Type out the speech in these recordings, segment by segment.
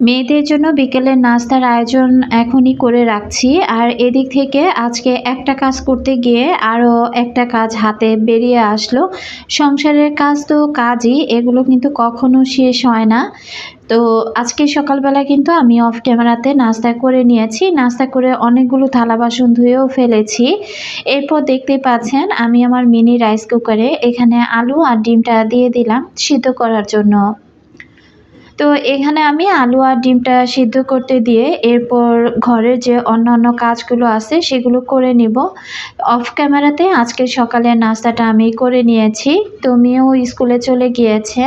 মেয়েদের জন্য বিকেলের নাস্তার আয়োজন এখনই করে রাখছি। আর এদিক থেকে আজকে একটা কাজ করতে গিয়ে আরও একটা কাজ হাতে বেরিয়ে আসলো। সংসারের কাজ তো কাজই, এগুলো কিন্তু কখনো শেষ হয় না। তো আজকে সকালবেলা কিন্তু আমি অফ ক্যামেরাতে নাস্তা করে নিয়েছি। নাস্তা করে অনেকগুলো থালা বাসন ধুয়েও ফেলেছি। এরপর দেখতে পাচ্ছেন, আমি আমার মিনি রাইস কুকারে এখানে আলু আর ডিমটা দিয়ে দিলাম সিদ্ধ করার জন্য। তো এখানে আমি আলু আর ডিমটা সিদ্ধ করতে দিয়ে এরপর ঘরের যে অন্যান্য কাজগুলো আছে সেগুলো করে নিব। অফ ক্যামেরাতে আজকে সকালে নাস্তাটা আমি করে নিয়েছি। তো মেয়েও স্কুলে চলে গিয়েছে।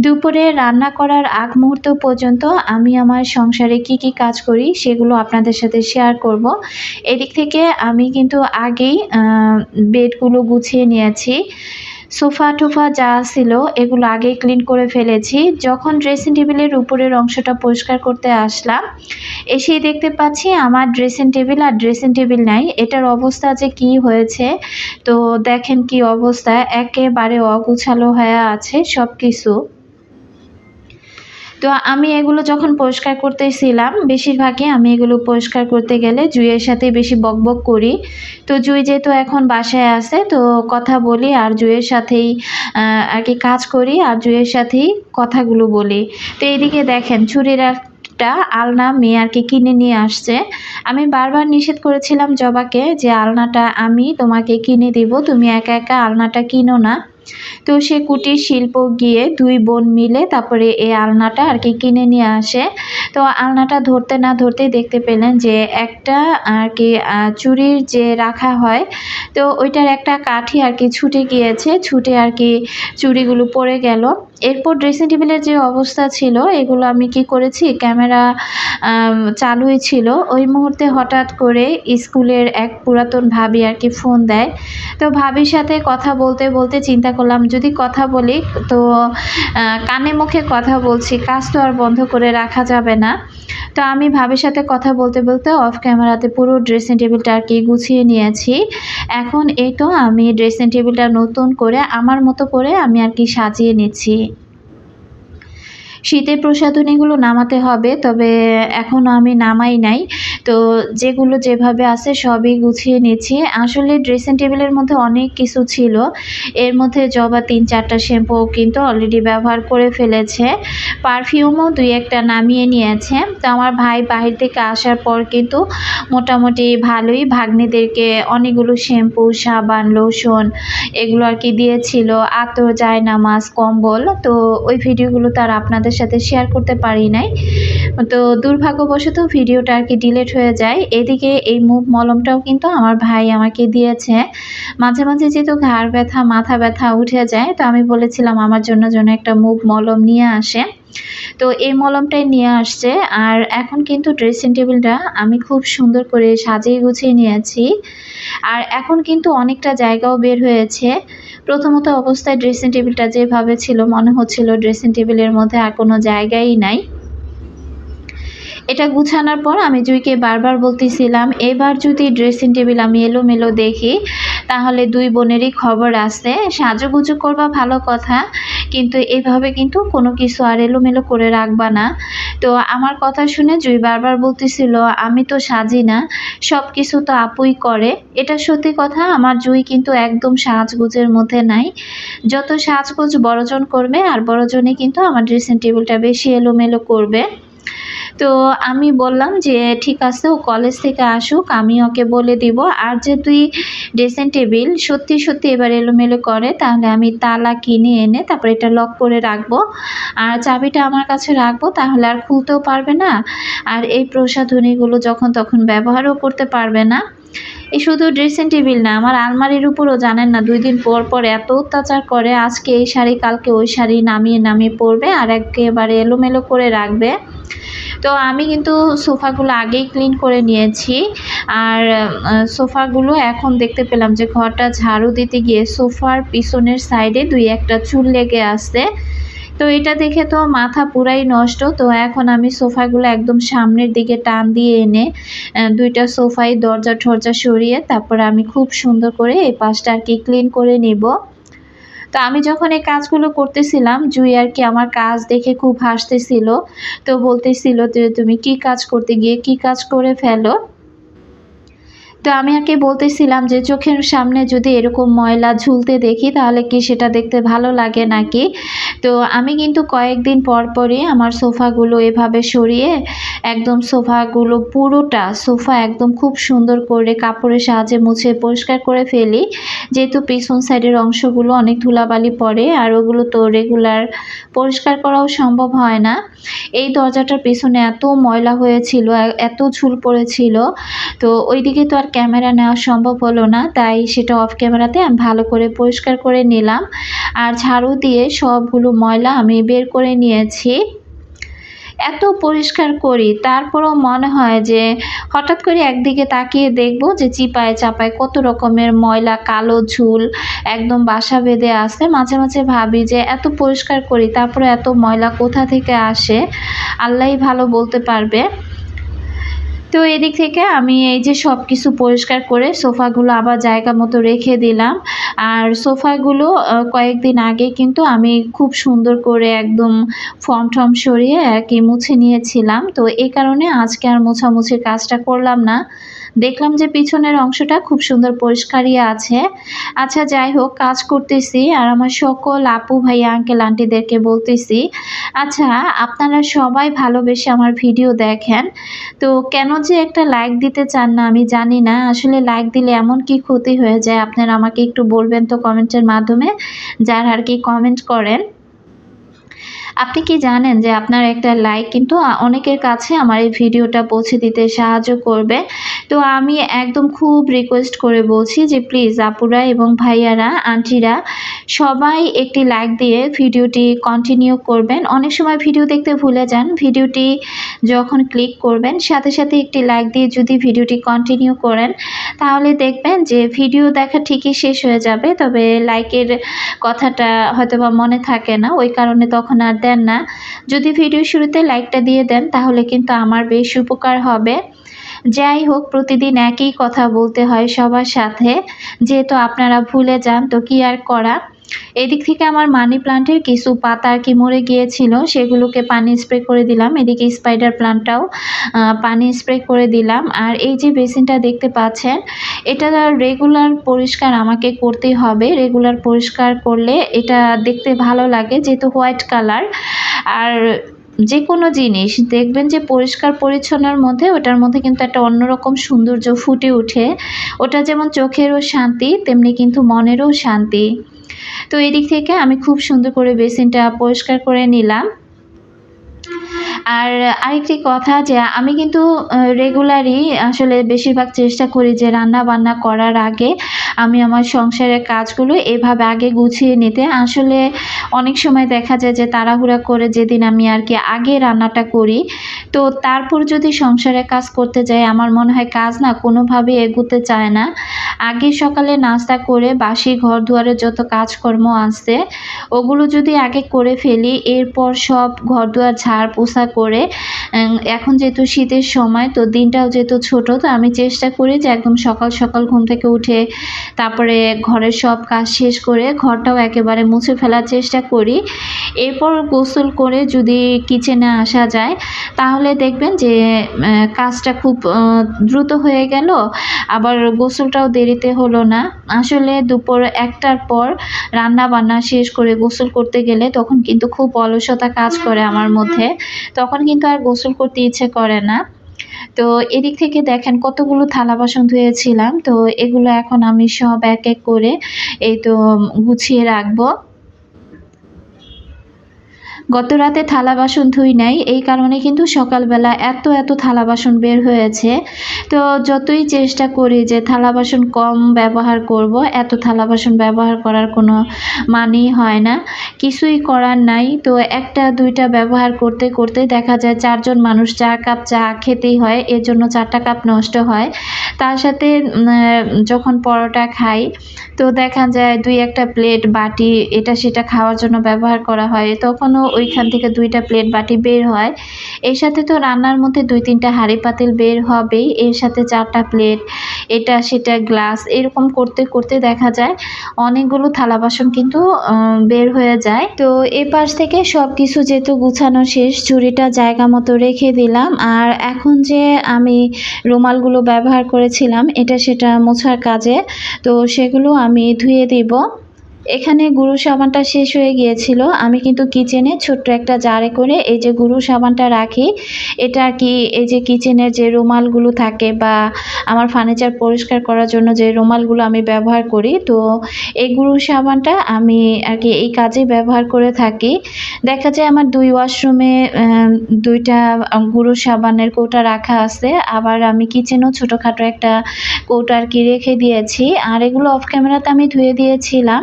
দুপুরে রান্না করার আগ মুহূর্ত পর্যন্ত আমি আমার সংসারে কি কি কাজ করি সেগুলো আপনাদের সাথে শেয়ার করব। এদিক থেকে আমি কিন্তু আগেই বেডগুলো গুছিয়ে নিয়েছি। সোফা টোফা যা ছিল, এগুলো আগেই ক্লিন করে ফেলেছি। যখন ড্রেসিং টেবিলের উপরের অংশটা পরিষ্কার করতে আসলাম, এসেই দেখতে পাচ্ছি আমার ড্রেসিং টেবিল আর ড্রেসিং টেবিল নাই। এটার অবস্থা যে কি হয়েছে, তো দেখেন কি অবস্থা। একেবারে অগুছালো হয়ে আছে সব কিছু তো আমি এগুলো যখন পরিষ্কার করতেছিলাম, বেশিরভাগই আমি এগুলো পরিষ্কার করতে গেলে জুইয়ের সাথে বেশি বকবক করি। তো জুই যেহেতু এখন বাসায় আছে, তো কথা বলি আর জুইয়ের সাথেই আর কি কাজ করি আর জুইয়ের সাথেই কথাগুলো বলি। তো এইদিকে দেখেন, ছুরির একটা আলনা মেয়ে আর কি কিনে নিয়ে আসছে। আমি বারবার নিষেধ করেছিলাম জবাকে যে, আলনাটা আমি তোমাকে কিনে দিব, তুমি একা একা আলনাটা কিনো না। তো সে কুটির শিল্প গিয়ে দুই বোন মিলে তারপরে এই আলনাটা আর কি কিনে নিয়ে আসে। তো আলনাটা ধরতে না ধরতে দেখতে পেলেন যে একটা আর কি চুরির যে রাখা হয়, তো ওইটার একটা কাঠি আর কি ছুটে গিয়েছে। ছুটে আর কি চুড়িগুলো পড়ে গেল। এরপর ড্রেসিং টেবিলের যে অবস্থা ছিল, এগুলো আমি কি করেছি? ক্যামেরা চালুই ছিল। ওই মুহূর্তে হঠাৎ করে স্কুলের এক পুরাতন ভাবি আর কি ফোন দেয়। তো ভাবির সাথে কথা বলতে বলতে চিন্তা করলাম, যদি কথা বলি, তো কানে মুখে কথা বলছি, কাজ তো আর বন্ধ করে রাখা যাবে না। তো আমি ভাবির সাথে কথা বলতে বলতে অফ ক্যামেরাতে পুরো ড্রেসিং টেবিলটা আর কি গুছিয়ে নিয়েছি। এখন এই তো আমি ড্রেসিং টেবিলটা নতুন করে আমার মতো করে আমি আর কি সাজিয়ে নিচ্ছি। শীতের প্রসাধনীগুলো নামাতে হবে, তবে এখনও আমি নামাই নাই। তো যেগুলো যেভাবে আছে সবই গুছিয়ে নিচ্ছি। আসলে ড্রেসিং টেবিলের মধ্যে অনেক কিছু ছিল। এর মধ্যে জবা তিন চারটা শ্যাম্পু কিন্তু অলরেডি ব্যবহার করে ফেলেছে। পারফিউমও দুই একটা নামিয়ে নিয়েছে। তো আমার ভাই বাহির থেকে আসার পর কিন্তু মোটামুটি ভালোই ভাগ্নিদেরকে অনেকগুলো শ্যাম্পু সাবান লোশন এগুলো আর কি দিয়েছিল। আতর, জায়নামাজ, কম্বল। তো ওই ভিডিওগুলো তার আপনাদের সাথে শেয়ার করতে পারি নাই। তো দুর্ভাগ্যবশত ভিডিওটা আর কি ডিলেট হয়ে যায়। এদিকে এই মুভ মলমটাও কিন্তু আমার ভাই আমাকে দিয়েছে। মাঝে মাঝে যেহেতু ঘাড় ব্যথা, মাথা ব্যথা উঠে যায়, তো আমি বলেছিলাম আমার জন্য যেন একটা মুভ মলম নিয়ে আসে। তো এই মলমটাই নিয়ে আসছে। আর এখন কিন্তু ড্রেসিং টেবিলটা আমি খুব সুন্দর করে সাজিয়ে গুছিয়ে নিয়েছি। আর এখন কিন্তু অনেকটা জায়গাও বের হয়েছে। প্রথমত অবস্থায় ড্রেসিং টেবিলটা যেভাবে ছিল, মনে হচ্ছিল ড্রেসিং টেবিলের মধ্যে আর কোনো জায়গাই নাই। এটা গুছানোর পর আমি জুইকে বারবার বলতেছিলাম, এবার যদি ড্রেসিং টেবিল আমি এলোমেলো দেখি, তাহলে দুই বোনেরই খবর আছে। সাজুগুজু করবা ভালো কথা, কিন্তু এভাবে কিন্তু কোনো কিছু আর এলোমেলো করে রাখবা না। তো আমার কথা শুনে জুই বারবার বলতেছিল, আমি তো সাজি না সব কিছু তো আপুই করে। এটা সত্যি কথা, আমার জুই কিন্তু একদম সাজগুজের মধ্যে নাই। যত সাজগুজ বড়জন করবে, আর বড়জনে কিন্তু আমার ড্রেসিং টেবিলটা বেশি এলোমেলো করবে। তো আমি বললাম যে, ঠিক আছে, ও কলেজ থেকে আসুক, আমি ওকে বলে দিব। আর যে তুই ড্রেসিং টেবিল সত্যি সত্যি এবার এলোমেলো করে, তাহলে আমি তালা কিনে এনে তারপরে এটা লক করে রাখব। আর চাবিটা আমার কাছে রাখব, তাহলে আর খুলতেও পারবে না। আর এই প্রসাধনীগুলো যখন তখন ব্যবহারও করতে পারবে না। এই শুধু ড্রেসিং টেবিল না, আমার আলমারির উপরও জানেন না, দুই দিন পর পর এত অত্যাচার করে, আজকে এই শাড়ি, কালকে ওই শাড়ি নামিয়ে নামিয়ে পরবে আর একেবারে এলোমেলো করে রাখবে। তো আমি কিন্তু সোফাগুলো আগেই ক্লিন করে নিয়েছি। আর সোফাগুলো এখন দেখতে পেলাম যে ঘরটা ঝাড়ু দিতে গিয়ে সোফার পিছনের সাইডে দুই একটা চুল লেগে আসছে তো এটা দেখে তো মাথা পুরাই নষ্ট। তো এখন আমি সোফাগুলো একদম সামনের দিকে টান দিয়ে এনে দুইটা সোফাই দরজা ঠরজা সরিয়ে তারপরে আমি খুব সুন্দর করে এই পাশটা আর কি ক্লিন করে নিব। তো আমি যখন এই কাজগুলো করতেছিলাম, জুই আর কি আমার কাজ দেখে খুব হাসতেছিল। তো বলতেছিল যে, তুমি কি কাজ করতে গিয়ে কি কাজ করে ফেলো? তো আমি আগে বলতেছিলাম যে চোখের সামনে যদি এরকম ময়লা ঝুলতে দেখি, তাহলে কি সেটা দেখতে ভালো লাগে নাকি? তো আমি কিন্তু কয়েকদিন পর পরই আমার সোফাগুলো এভাবে সরিয়ে একদম সোফাগুলো পুরোটা, সোফা একদম খুব সুন্দর করে কাপড়ের সাহায্যে মুছে পরিষ্কার করে ফেলি। যেহেতু পিছন সাইডের অংশগুলো অনেক ধুলাবালি পড়ে আর ওগুলো তো রেগুলার পরিষ্কার করাও সম্ভব হয় না। এই দরজাটার পিছনে এত ময়লা হয়েছিল এত ঝুল পড়েছিল। তো ওইদিকে তো আর ক্যামেরা নেওয়া সম্ভব হলো না, তাই সেটা অফ ক্যামেরাতে আমি ভালো করে পরিষ্কার করে নিলাম। আর ঝাড়ু দিয়ে সবগুলো ময়লা আমি বের করে নিয়েছি। এত পরিষ্কার করি, তারপরও মনে হয় যে হঠাৎ করে একদিকে তাকিয়ে দেখব যে চিপায় চাপায় কত রকমের ময়লা, কালো ঝুল, একদম বাসা বেঁধে আসে মাঝে মাঝে ভাবি যে এত পরিষ্কার করি তারপরে এত ময়লা কোথা থেকে আসে? আল্লাহই ভালো বলতে পারবে। তো এদিক থেকে আমি এই যে সব কিছু পরিষ্কার করে সোফাগুলো আবার জায়গা মতো রেখে দিলাম। আর সোফাগুলো কয়েকদিন আগে কিন্তু আমি খুব সুন্দর করে একদম ফর্ম টম সরিয়ে আর কি মুছে নিয়েছিলাম। তো এই কারণে আজকে আর মোছামুছির কাজটা করলাম না। দেখলাম যে পিছনের অংশটা খুব সুন্দর পরিষ্কারই আছে। আচ্ছা যাই হোক, কাজ করতেছি আর আমার সকল আপু ভাইয়া আঙ্কেল আন্টিদেরকে বলতেছি আচ্ছা আপনারা সবাই ভালোবেসে আমার ভিডিও দেখেন। তো কেন যে একটা লাইক দিতে চান না, আমি জানি না। আসলে লাইক দিলে এমন কি ক্ষতি হয়ে যায়? আপনারা আমাকে একটু বলবেন তো কমেন্টের মাধ্যমে, যারা আর কি কমেন্ট করেন। আপনি কি জানেন যে আপনার একটা লাইক কিন্তু অনেকের কাছে আমার এই ভিডিওটা পৌঁছে দিতে সাহায্য করবে। তো আমি একদম খুব রিকোয়েস্ট করে বলছি যে প্লিজ আপুরা এবং ভাইয়ারা, আন্টিরা সবাই একটি লাইক দিয়ে ভিডিওটি কন্টিনিউ করবেন। অনেক সময় ভিডিও দেখতে ভুলে যান। ভিডিওটি যখন ক্লিক করবেন, সাথে সাথে একটি লাইক দিয়ে যদি ভিডিওটি কন্টিনিউ করেন, তাহলে দেখবেন যে ভিডিও দেখা ঠিকই শেষ হয়ে যাবে। তবে লাইকের কথাটা হয়তো বা মনে থাকে না। ওই কারণে তখন আর দেন না। যদি ভিডিও শুরুতে লাইকটা দিয়ে দেন, তাহলে কিন্তু আমার বেশ উপকার হবে। যাই হোক, প্রতিদিন একই কথা বলতে হয় সবার সাথে। যেহেতু আপনারা ভুলে যান, তো কি আর করা? এদিক থেকে আমার মানি প্লান্টের কিছু পাতা আর কি মরে গিয়েছিল, সেগুলোকে পানি স্প্রে করে দিলাম। এদিকে স্পাইডার প্লান্টটাও পানি স্প্রে করে দিলাম। আর এই যে বেসিনটা দেখতে পাচ্ছেন, এটা রেগুলার পরিষ্কার আমাকে করতেই হবে। রেগুলার পরিষ্কার করলে এটা দেখতে ভালো লাগে, যেহেতু হোয়াইট কালার আর যে কোনো জিনিস, দেখবেন যে পরিষ্কার পরিচ্ছন্নর মধ্যে, ওটার মধ্যে কিন্তু একটা অন্যরকম সৌন্দর্য ফুটে ওঠে। ওটা যেমন চোখেরও শান্তি, তেমনি কিন্তু মনেরও শান্তি। তো এদিক থেকে আমি খুব সুন্দর করে বেসিনটা পরিষ্কার করে নিলাম। আর আরেকটি কথা যে, আমি কিন্তু রেগুলারই আসলে বেশিরভাগ চেষ্টা করি যে রান্না বান্না করার আগে আমি আমার সংসারের কাজগুলো এভাবে আগে গুছিয়ে নিতে। আসলে অনেক সময় দেখা যায় যে, তাড়াহুড়া করে যেদিন আমি আর কি আগে রান্নাটা করি, তো তারপর যদি সংসারের কাজ করতে যাই, আমার মনে হয় কাজ না কোনোভাবে এগুতে চায় না। আগে সকালে নাস্তা করে বাসি ঘর দুয়ারে যত কাজকর্ম আসছে ওগুলো যদি আগে করে ফেলি, এরপর সব ঘর দুয়ার ঝাড় পোছা করে। এখন যেহেতু শীতের সময়, তো দিনটাও যেহেতু ছোট, তো আমি চেষ্টা করি যে একদম সকাল সকাল ঘুম থেকে উঠে তারপরে ঘরের সব কাজ শেষ করে ঘরটাও একেবারে মুছে ফেলার চেষ্টা করি। এরপর গোসল করে যদি কিচেনে আসা যায়, তাহলে দেখবেন যে কাজটা খুব দ্রুত হয়ে গেল। আবার গোসলটাও দেরিতে হলো না। আসলে দুপুর একটার পর রান্না বান্না শেষ করে গোসল করতে গেলে তখন কিন্তু খুব অলসতা কাজ করে আমার মধ্যে। তখন কিন্তু আর গোসল করতে ইচ্ছে করে না। তো এদিক থেকে দেখেন কতগুলো থালা বাসন ধুয়েছিলাম। তো এগুলো এখন আমি সব এক এক করে এই তো গুছিয়ে রাখব। গত রাতে থালা বাসন ধুই নাই, এই কারণে কিন্তু সকালবেলা এত এত থালা বাসন বের হয়েছে। তো যতই চেষ্টা করি যে থালা বাসন কম ব্যবহার করব, এত থালা বাসন ব্যবহার করার কোনো মানেই হয় না। কিছুই করার নাই, তো একটা দুইটা ব্যবহার করতে করতে দেখা যায় চারজন মানুষ চা কাপ চা খেতেই হয়, এর জন্য চারটা কাপ নষ্ট হয়। তার সাথে যখন পরোটা খাই, তো দেখা যায় দুই একটা প্লেট বাটি, এটা সেটা খাওয়ার জন্য ব্যবহার করা হয়। তখনও ওইখান থেকে দুইটা প্লেট বাটি বের হয়। এর সাথে তো রান্নার মধ্যে দুই তিনটা হাঁড়ি পাতিল বের হবেই। এর সাথে চারটা প্লেট এটা সেটা গ্লাস এরকম করতে করতে দেখা যায় অনেকগুলো থালা বাসন কিন্তু বের হয়ে যায়। তো এ পাশ থেকে সব কিছু যেহেতু গুছানো শেষ, ঝুড়িটা জায়গা মতো রেখে দিলাম। আর এখন যে আমি রুমালগুলো ব্যবহার করেছিলাম, এটা সেটা মোছার কাজে, তো সেগুলো আমি ধুয়ে দিব। এখানে গুরু সাবানটা শেষ হয়ে গিয়েছিল। আমি কিন্তু কিচেনে ছোট্ট একটা জারে করে এই যে গুরু সাবানটা রাখি, এটা কি এই যে কিচেনের যে রুমালগুলো থাকে বা আমার ফার্নিচার পরিষ্কার করার জন্য যে রুমালগুলো আমি ব্যবহার করি, তো এই গুরু সাবানটা আমি আর কি এই কাজে ব্যবহার করে থাকি। দেখা যায় আমার দুই ওয়াশরুমে দুইটা গুরু সাবানের কৌটা রাখা আছে। আবার আমি কিচেনও ছোটোখাটো একটা কৌটা আর কি রেখে দিয়েছি। আর এগুলো অফ ক্যামেরাতে আমি ধুয়ে দিয়েছিলাম।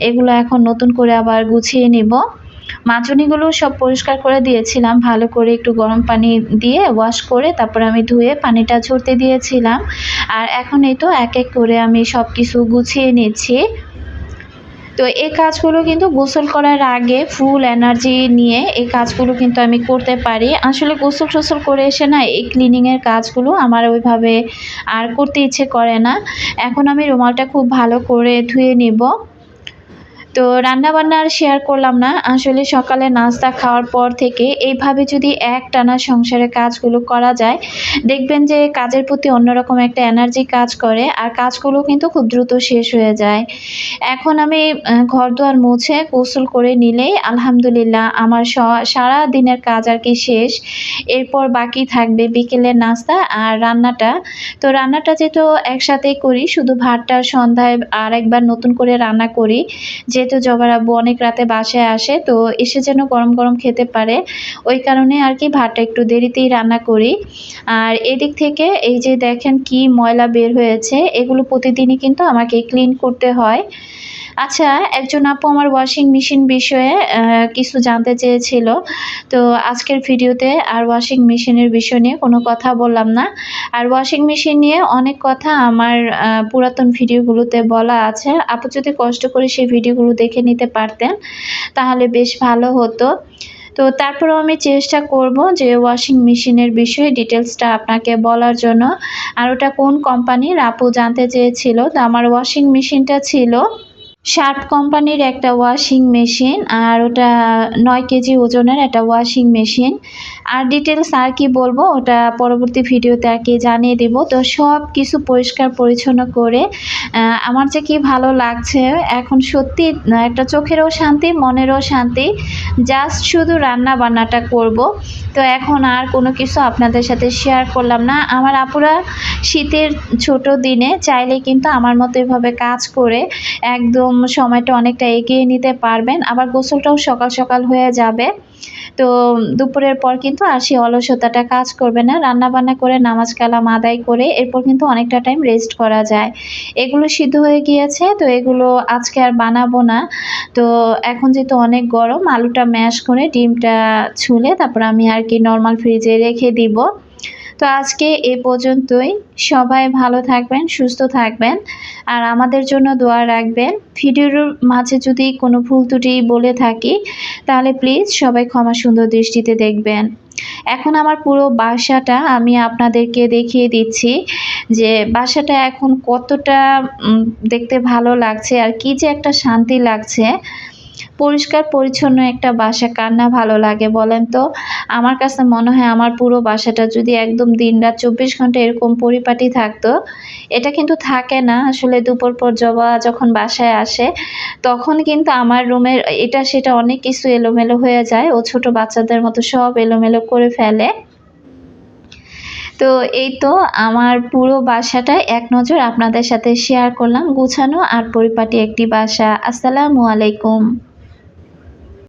এগুলো এখন নতুন করে আবার গুছিয়ে নিব। মাজনিগুলো সব পরিষ্কার করে দিয়েছিলাম, ভালো করে একটু গরম পানি দিয়ে ওয়াশ করে তারপর আমি ধুয়ে পানিটা ঝরতে দিয়েছিলাম। আর এখন এই তো এক এক করে আমি সব কিছু গুছিয়ে নিচ্ছি। তো এই কাজগুলো কিন্তু গোসল করার আগে ফুল এনার্জি নিয়ে এই কাজগুলো কিন্তু আমি করতে পারি। আসলে গোসল টোসল করে এসে না এই ক্লিনিংয়ের কাজগুলো আমার ওইভাবে আর করতে ইচ্ছে করে না। এখন আমি রুমালটা খুব ভালো করে ধুয়ে নিব। তো রান্নাবান্না আর শেয়ার করলাম না। আসলে সকালে নাস্তা খাওয়ার পর থেকে এইভাবে যদি এক টানা সংসারের কাজগুলো করা যায়, দেখবেন যে কাজের প্রতি অন্যরকম একটা এনার্জি কাজ করে আর কাজগুলো কিন্তু খুব দ্রুত শেষ হয়ে যায়। এখন আমি ঘর দুয়ার মুছে গোসল করে নিলেই আলহামদুলিল্লাহ আমার সারা দিনের কাজ আর কি শেষ। এরপর বাকি থাকবে বিকেলের নাস্তা আর রান্নাটা। তো রান্নাটা যেহেতু একসাথেই করি, শুধু ভাতটা সন্ধ্যায় আর একবার নতুন করে রান্না করি, যে যেহেতু জবার আব্বু অনেক রাতে বাসায় আসে, তো এসে যেন গরম গরম খেতে পারে। ওই কারণে আর কি ভাতটা একটু দেরিতেই রান্না করি। আর এদিক থেকে এই যে দেখেন কি ময়লা বের হয়েছে, এগুলো প্রতিদিনই কিন্তু আমাকে ক্লিন করতে হয়। আচ্ছা একজন আপু আমার ওয়াশিং মেশিন বিষয়ে কিছু জানতে চেয়েছিল। তো আজকের ভিডিওতে আর ওয়াশিং মেশিনের বিষয় নিয়ে কোনো কথা বললাম না। আর ওয়াশিং মেশিন নিয়ে অনেক কথা আমার পুরাতন ভিডিওগুলোতে বলা আছে। আপু যদি কষ্ট করে সেই ভিডিওগুলো দেখে নিতে পারতেন, তাহলে বেশ ভালো হতো। তো তারপরেও আমি চেষ্টা করব যে ওয়াশিং মেশিনের বিষয়ে ডিটেলসটা আপনাকে বলার জন্য। আর ওটা কোন কোম্পানির আপু জানতে চেয়েছিল। তো আমার ওয়াশিং মেশিনটা ছিল শার্প কোম্পানির একটা ওয়াশিং মেশিন আর ওটা নয় কেজি ওজনের একটা ওয়াশিং মেশিন আর ডিটেলস আর কি বলব, ওটা পরবর্তী ভিডিওতে আর কি জানিয়ে দেব। তো সব কিছু পরিষ্কার পরিচ্ছন্ন করে আমার যে কি ভালো লাগছে, এখন সত্যি একটা চোখেরও শান্তি, মনেরও শান্তি। জাস্ট শুধু রান্না বান্নাটা করব। তো এখন আর কোনো কিছু আপনাদের সাথে শেয়ার করলাম না। আমার আপুরা শীতের ছোট দিনে চাইলে কিন্তু আমার মতো এভাবে কাজ করে একদম সময়টা অনেকটা এগিয়ে নিতে পারবেন। আবার গোসলটাও সকাল সকাল হয়ে যাবে। তো দুপুরের পর কিন্তু আর সেই অলসতাটা কাজ করবে না। রান্না বান্না করে, নামাজ কালাম আদায় করে এরপর কিন্তু অনেকটা টাইম রেস্ট করা যায়। এগুলো সিদ্ধ হয়ে গিয়েছে, তো এগুলো আজকে আর বানাবো না। তো এখন যেহেতু অনেক গরম, আলুটা ম্যাশ করে ডিমটা ছুলে তারপর আমি আর কি নর্মাল ফ্রিজে রেখে দিব। তো আজকে এ পর্যন্তই। সবাই ভালো থাকবেন, সুস্থ থাকবেন। আর আমাদের জন্য দোয়া রাখবেন। ভিডিওর মাঝে যদি কোনো ভুল ত্রুটি বলে থাকি, তাহলে প্লিজ সবাই ক্ষমা সুন্দর দৃষ্টিতে দেখবেন। এখন আমার পুরো বাসাটা আমি আপনাদেরকে দেখিয়ে দিচ্ছি যে বাসাটা এখন কতটা দেখতে ভালো লাগছে আর কি যে একটা শান্তি লাগছে। পরিষ্কার, পরিচ্ছন্ন একটা বাসা কার না ভালো লাগে বলেন তো? আমার কাছে মনে হয় আমার পুরো বাসাটা যদি একদম দিন রাত চব্বিশ ঘণ্টা এরকম পরিপাটি থাকতো, এটা কিন্তু থাকে না। আসলে দুপুর পর জবা যখন বাসায় আসে, তখন কিন্তু আমার রুমের এটা সেটা অনেক কিছু এলোমেলো হয়ে যায়। ও ছোট বাচ্চাদের মতো সব এলোমেলো করে ফেলে। তো এই তো আমার পুরো বাসাটা এক নজর আপনাদের সাথে শেয়ার করলাম। গুছানো আর পরিপাটি একটি বাসা। আসসালামু আলাইকুম।